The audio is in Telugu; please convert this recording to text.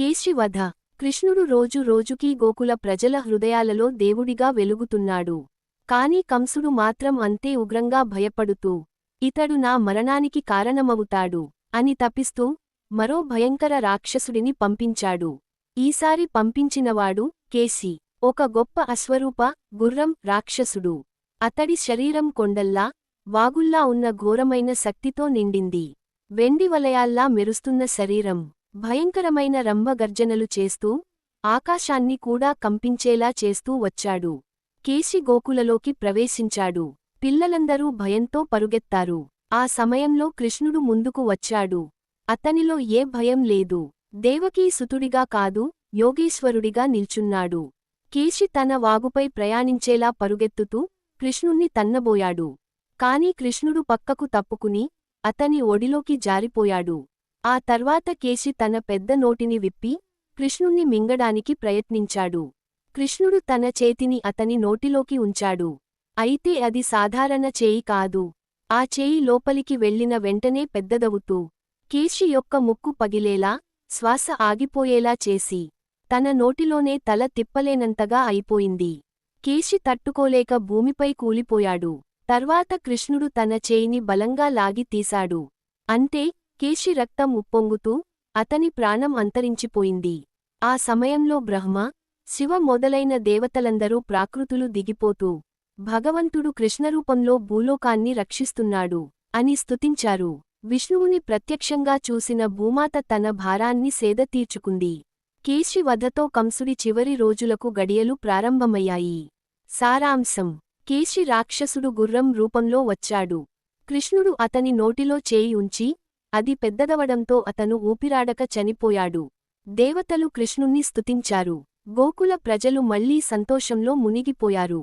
కేశి వధ కృష్ణుడు రోజు రోజుకీ గోకుల ప్రజల హృదయాలలో దేవుడిగా వెలుగుతున్నాడు. కాని కంసుడు మాత్రం అంతే ఉగ్రంగా భయపడుతూ ఇతడు నా మరణానికి కారణమవుతాడు అని తపిస్తూ మరో భయంకర రాక్షసుడిని పంపించాడు. ఈసారి పంపించినవాడు కేసి ఒక గొప్ప అశ్వరూప గుర్రం రాక్షసుడు. అతడి శరీరం కొండల్లా వాగుల్లా ఉన్న ఘోరమైన శక్తితో నిండింది. వెండి వలయాల్లా మెరుస్తున్న శరీరం. భయంకరమైన రంభగర్జనలు చేస్తూ ఆకాశాన్ని కూడా కంపించేలా చేస్తూ వచ్చాడు. కేశి గోకులలోకి ప్రవేశించాడు. పిల్లలందరూ భయంతో పరుగెత్తారు. ఆ సమయంలో కృష్ణుడు ముందుకు వచ్చాడు. అతనిలో ఏ భయం లేదు. దేవకీ సుతుడిగా కాదు యోగీశ్వరుడిగా నిల్చున్నాడు. కేశి తన వాగుపై ప్రయాణించేలా పరుగెత్తుతూ కృష్ణుణ్ణి తన్నబోయాడు. కాని కృష్ణుడు పక్కకు తప్పుకుని అతని ఒడిలోకి జారిపోయాడు. ఆ తర్వాత కేశి తన పెద్ద నోటిని విప్పి కృష్ణుణ్ణి మింగడానికి ప్రయత్నించాడు. కృష్ణుడు తన చేతిని అతని నోటిలోకి ఉంచాడు. అయితే అది సాధారణ చేయి కాదు. ఆ చేయి లోపలికి వెళ్ళిన వెంటనే పెద్దదవుతూ కేశి యొక్క ముక్కు పగిలేలా శ్వాస ఆగిపోయేలా చేసి తన నోటిలోనే తల తిప్పలేనంతగా అయిపోయింది. కేశి తట్టుకోలేక భూమిపై కూలిపోయాడు. తర్వాత కృష్ణుడు తన చేయిని బలంగా లాగి తీశాడు. అంతే కేశి రక్తం ఉప్పొంగుతూ అతని ప్రాణం అంతరించిపోయింది. ఆ సమయంలో బ్రహ్మ శివ మొదలైన దేవతలందరూ ప్రాకృతులు దిగిపోతూ భగవంతుడు కృష్ణరూపంలో భూలోకాన్ని రక్షిస్తున్నాడు అని స్తుతించారు. విష్ణువుని ప్రత్యక్షంగా చూసిన భూమాత తన భారాన్ని సేద తీర్చుకుంది. కేశి వధతో కంసుడి చివరి రోజులకు గడియలు ప్రారంభమయ్యాయి. సారాంశం కేశి రాక్షసుడు గుర్రం రూపంలో వచ్చాడు. కృష్ణుడు అతని నోటిలో చేయి ఉంచి అది పెద్దదవడంతో అతను ఊపిరాడక చనిపోయాడు. దేవతలు కృష్ణుణ్ణి స్తుతించారు. గోకుల ప్రజలు మళ్ళీ సంతోషంలో మునిగిపోయారు.